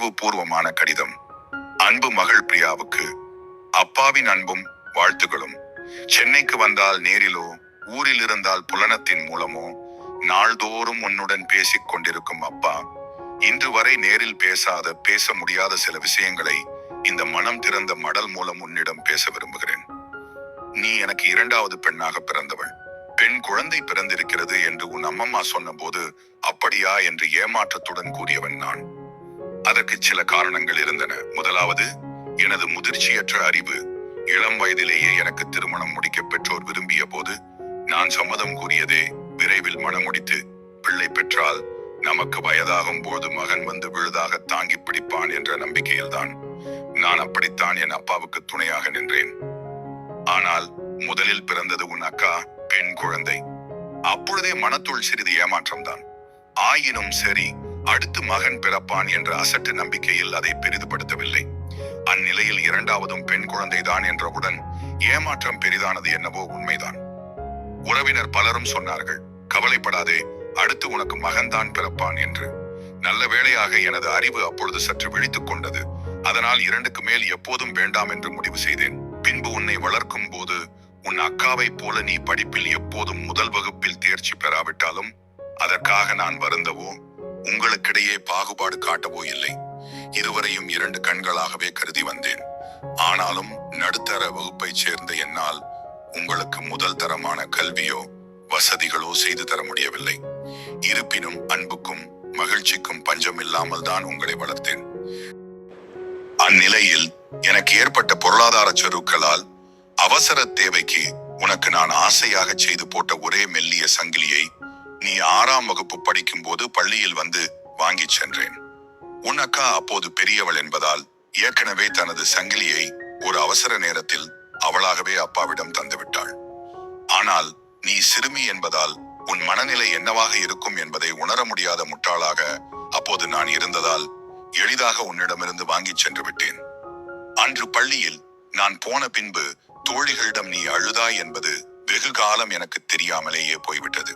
உணர்வு பூர்வமான கடிதம். அன்பு மகள் பிரியாவுக்கு அப்பாவின் அன்பும் வாழ்த்துகளும். சென்னைக்கு வந்தால் நேரிலோ ஊரில் இருந்தால் புலனத்தின் மூலமோ நாள்தோறும் உன்னுடன் பேசிக் கொண்டிருக்கும் அப்பா இன்று வரை நேரில் பேசாத பேச முடியாத சில விஷயங்களை இந்த மனம் திறந்த மடல் மூலம் உன்னிடம் பேச விரும்புகிறேன். நீ எனக்கு இரண்டாவது பெண்ணாக பிறந்தவள். பெண் குழந்தை பிறந்திருக்கிறது என்று உன் அம்மம்மா சொன்னபோது அப்படியா? என்று ஏமாற்றத்துடன் கூறியவன் நான். அதற்கு சில காரணங்கள் இருந்தன. முதலாவது எனது முதிர்ச்சியற்ற அறிவு. இளம் வயதிலேயே எனக்கு திருமணம் முடிக்க பெற்றோர் விரும்பிய போது நான் சம்மதம் கூறியதே விரைவில் மணமுடித்து பிள்ளை பெற்றால் நமக்கு வயதாகும் போது மகன் வந்து விழுதாக தாங்கி பிடிப்பான் என்ற நம்பிக்கையில்தான். நான் அப்படித்தான் என் அப்பாவுக்கு துணையாக நின்றேன். ஆனால் முதலில் பிறந்தது உன் அக்கா பெண் குழந்தை. அப்பொழுதே மனத்துள் சிறிது ஏமாற்றம்தான். ஆயினும் சரி அடுத்து மகன் பிறப்பான் என்ற அசட்டு நம்பிக்கையில் அதை பெரிதுபடுத்தவில்லை. அந்நிலையில் இரண்டாவதும் பெண் குழந்தைதான் என்றவுடன் ஏமாற்றம் பெரிதானது என்னவோ உண்மைதான். உறவினர் பலரும் சொன்னார்கள் கவலைப்படாதே அடுத்து உனக்கு மகன்தான் பிறப்பான் என்று. நல்ல வேளையாக எனது அறிவு அப்பொழுது சற்று விழித்துக் கொண்டது. அதனால் இரண்டுக்கு மேல் எப்போதும் வேண்டாம் என்று முடிவு செய்தேன். பின்பு உன்னை வளர்க்கும் போது உன் அக்காவைப் போல நீ படிப்பில் எப்போதும் முதல் வகுப்பில் தேர்ச்சி பெறாவிட்டாலும் அதற்காக நான் வருந்தவோ உங்களுக்கிடையே பாகுபாடு காட்டவோ இல்லை. இருவரையும் இரண்டு கண்களாகவே கருதி வந்தேன். ஆனாலும் நடுத்தர வகுப்பைச் சேர்ந்த என்னால் உங்களுக்கு முதல் தரமான கல்வியோ வசதிகளோ செய்து தர முடியவில்லை. இருப்பினும் அன்புக்கும் மகிழ்ச்சிக்கும் பஞ்சம் இல்லாமல் தான் உங்களை வளர்த்தேன். அந்நிலையில் எனக்கு ஏற்பட்ட பொருளாதார சருக்களால் அவசர தேவைக்கு உனக்கு நான் ஆசையாக செய்து போட்ட ஒரே மெல்லிய சங்கிலியை நீ ஆறாம் வகுப்பு படிக்கும் போது பள்ளியில் வந்து வாங்கிச் சென்றேன். உன் அக்கா அப்போது பெரியவள் என்பதால் ஏற்கனவே தனது சங்கிலியை ஒரு அவசர நேரத்தில் அவளாகவே அப்பாவிடம் தந்துவிட்டாள் ஆனால் நீ சிறுமி என்பதால் உன் மனநிலை என்னவாக இருக்கும் என்பதை உணர முடியாத முட்டாளாக அப்போது நான் இருந்ததால் எளிதாக உன்னிடமிருந்து வாங்கிச் சென்று விட்டேன். அன்று பள்ளியில் நான் போன பின்பு தோழிகளிடம் நீ அழுதாய் என்பது வெகு காலம் எனக்கு தெரியாமலேயே போய்விட்டது.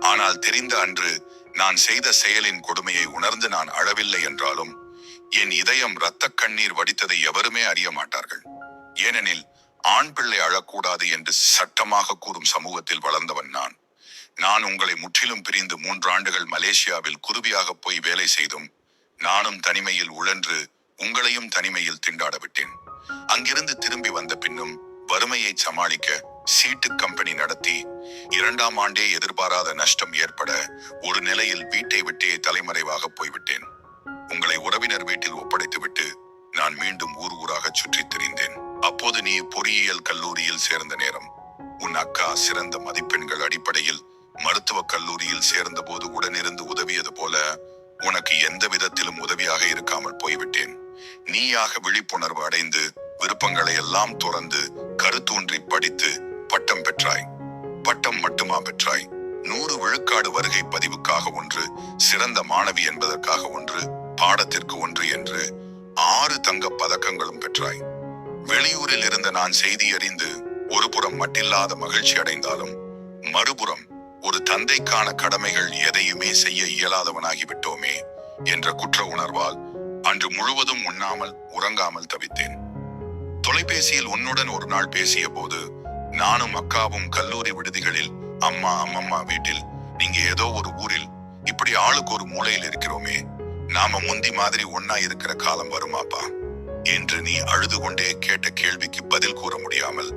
ஆனால் தெரிந்த அன்று நான் செய்த செயலின் கொடுமையை உணர்ந்து நான் அழவில்லை என்றாலும் என் இதயம் இரத்த கண்ணீர் வடித்ததை எவருமே அறிய மாட்டார்கள். ஏனெனில் ஆண் பிள்ளை அழக்கூடாது என்று சட்டமாக கூறும் சமூகத்தில் வளர்ந்தவன் நான். நான் உங்களை முற்றிலும் பிரிந்து மூன்றாண்டுகள் மலேசியாவில் குருவியாக போய் வேலை செய்தும் நானும் தனிமையில் உழன்று உங்களையும் தனிமையில் திண்டாட விட்டேன். அங்கிருந்து திரும்பி வந்த பின்னும் வறுமையை சமாளிக்க சீட்டு கம்பெனி நடத்தி இரண்டாம் ஆண்டே எதிர்பாராத நஷ்டம் ஏற்பட ஒரு நிலையில் வீட்டை விட்டே தலைமறைவாக போய்விட்டேன். உங்களை உறவினர் வீட்டில் ஒப்படைத்துவிட்டு நான் மீண்டும் ஊர் ஊராக சுற்றித் திரிந்தேன். அப்போது நீ பொறியியல் கல்லூரியில் சேர்ந்த நேரம். உன் அக்கா சிறந்த மதிப்பெண்கள் அடிப்படையில் மருத்துவக் கல்லூரியில் சேர்ந்தபோது உடனிருந்து உதவியது போல உனக்கு எந்த விதத்திலும் உதவியாக இருக்காமல் போய்விட்டேன். நீயாக விழிப்புணர்வு அடைந்து விருப்பங்களை எல்லாம் துறந்து கருத்தூன்றி படித்து பட்டம் பெற்றாய். பட்டம் மட்டுமா பெற்றாய்? நூறு விழுக்காடு வருகை பதிவுக்காக ஒன்று சிறந்த மாணவி என்பதற்காக ஒன்று பாடத்திற்கு ஒன்று என்று ஆறு தங்கப் பதக்கங்களும் பெற்றாய். வெளியூரில் இருந்த நான் செய்தி அறிந்து ஒருபுறம் மட்டில்லாத மகிழ்ச்சி அடைந்தாலும் மறுபுறம் ஒரு தந்தைக்கான கடமைகள் எதையுமே செய்ய இயலாதவனாகி விட்டோமே என்ற குற்ற உணர்வால் அன்று முழுவதும் உண்ணாமல் உறங்காமல் தவித்தேன். தொலைபேசியில் உன்னுடன் ஒரு நாள் பேசிய போது நானும் அக்காவும் கல்லூரி விடுதிகளில் அம்மா அம்மம்மா வீட்டில் நீங்க ஏதோ ஒரு ஊரில் இப்படி ஆளுக்கு ஒரு மூலையில் இருக்கிறோமே நாம முந்தி மாதிரி ஒன்னா இருக்கிற காலம் வருமாப்பா? என்று நீ அழுது கொண்டே கேட்ட கேள்விக்கு பதில் கூற முடியாமல்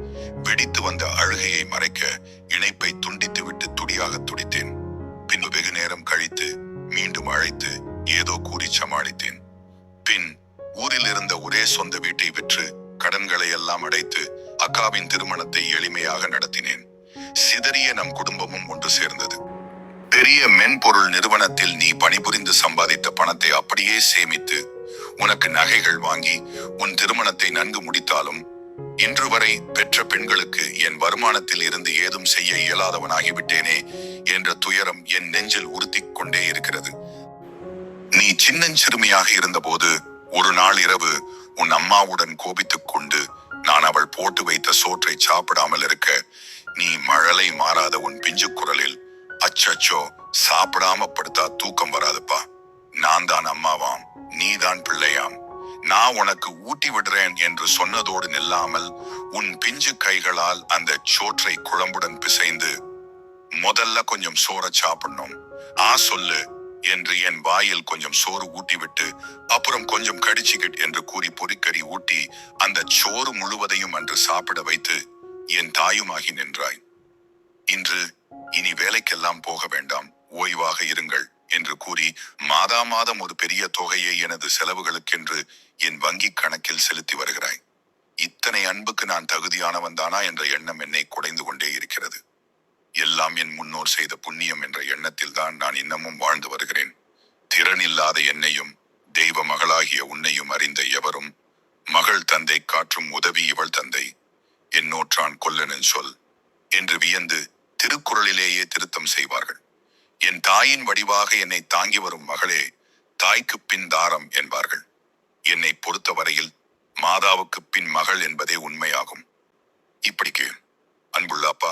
வெடித்து வந்த அழுகையை மறைக்க இணைப்பை துண்டித்து விட்டு துடியாக துடித்தேன். பின் வெகு நேரம் கழித்து மீண்டும் அழைத்து ஏதோ கூறி சமாளித்தேன். பின் ஊரில் இருந்த ஒரே சொந்த வீட்டை விற்று கடன்களை எல்லாம் அடைத்து அக்காவின் திருமணத்தை எளிமையாக நடத்தினேன். சிதறிய நம் குடும்பமும் ஒன்று சேர்ந்தது. பெரிய மென்பொருள் நிறுவனத்தில் நீ பணிபுரிந்து சம்பாதித்த பணத்தை அப்படியே சேமித்து உனக்கு நகைகள் வாங்கி உன் திருமணத்தை நன்கு முடித்தாலும் இன்று வரை பெற்ற பெண்களுக்கு என் வருமானத்தில் இருந்து ஏதும் செய்ய இயலாதவனாகிவிட்டேனே என்ற துயரம் என் நெஞ்சில் உறுத்தி கொண்டே இருக்கிறது. நீ சின்னஞ்சிறுமியாக இருந்தபோது ஒரு நாள் இரவு உன் அம்மாவுடன் கோபித்துக் கொண்டு நான் அவள் போட்டு வைத்த சோற்றை சாப்பிடாமல் இருக்க நீ மழலை மாறாத உன் பிஞ்சு குரலில் அச்சச்சோ சாப்பிடாம படுத்தா தூக்கம் வராதுப்பா. நான் தான் அம்மாவாம் நீதான் பிள்ளையாம். நான் உனக்கு ஊட்டி விடுறேன் என்று சொன்னதோடு நில்லாமல் உன் பிஞ்சு கைகளால் அந்த சோற்றை குழம்புடன் பிசைந்து முதல்ல கொஞ்சம் சோற சாப்பிடணும். ஆ சொல்லு. என்று என் வாயில் கொஞ்சம் சோறு ஊட்டிவிட்டு அப்புறம் கொஞ்சம் கடிச்சிக்கிட் என்று கூறி பொறிக்கறி ஊட்டி அந்த சோறு முழுவதையும் அன்று சாப்பிட வைத்து என் தாயுமாகி நின்றாய். இன்று இனி வேலைக்கெல்லாம் போக வேண்டாம் ஓய்வாக இருங்கள் என்று கூறி மாதா மாதம் ஒரு பெரிய தொகையை எனது செலவுகளுக்கென்று என் வங்கிக் கணக்கில் செலுத்தி வருகிறாய். இத்தனை அன்புக்கு நான் தகுதியானவன் தானா என்ற எண்ணம் என்னை குடைந்து கொண்டே இருக்கிறது. எல்லாம் என் முன்னோர் செய்த புண்ணியம் என்ற எண்ணத்தில் தான் நான் இன்னமும் வாழ்ந்து வருகிறேன். திறன் இல்லாத என்னையும் தெய்வ மகளாகிய உன்னையும் அறிந்த எவரும் மகள் தந்தை காற்றும் உதவி இவள் தந்தை என்னோற்றான் கொல்லனின் சொல் என்று வியந்து திருக்குறளிலேயே திருத்தம் செய்வார்கள். என் தாயின் வடிவாக என்னை தாங்கி வரும் மகளே தாய்க்கு பின் தாரம் என்பார்கள். என்னை பொறுத்தவரையில் மாதாவுக்கு பின் மகள் என்பதே உண்மையாகும். இப்படிக்கு அன்புள்ள அப்பா.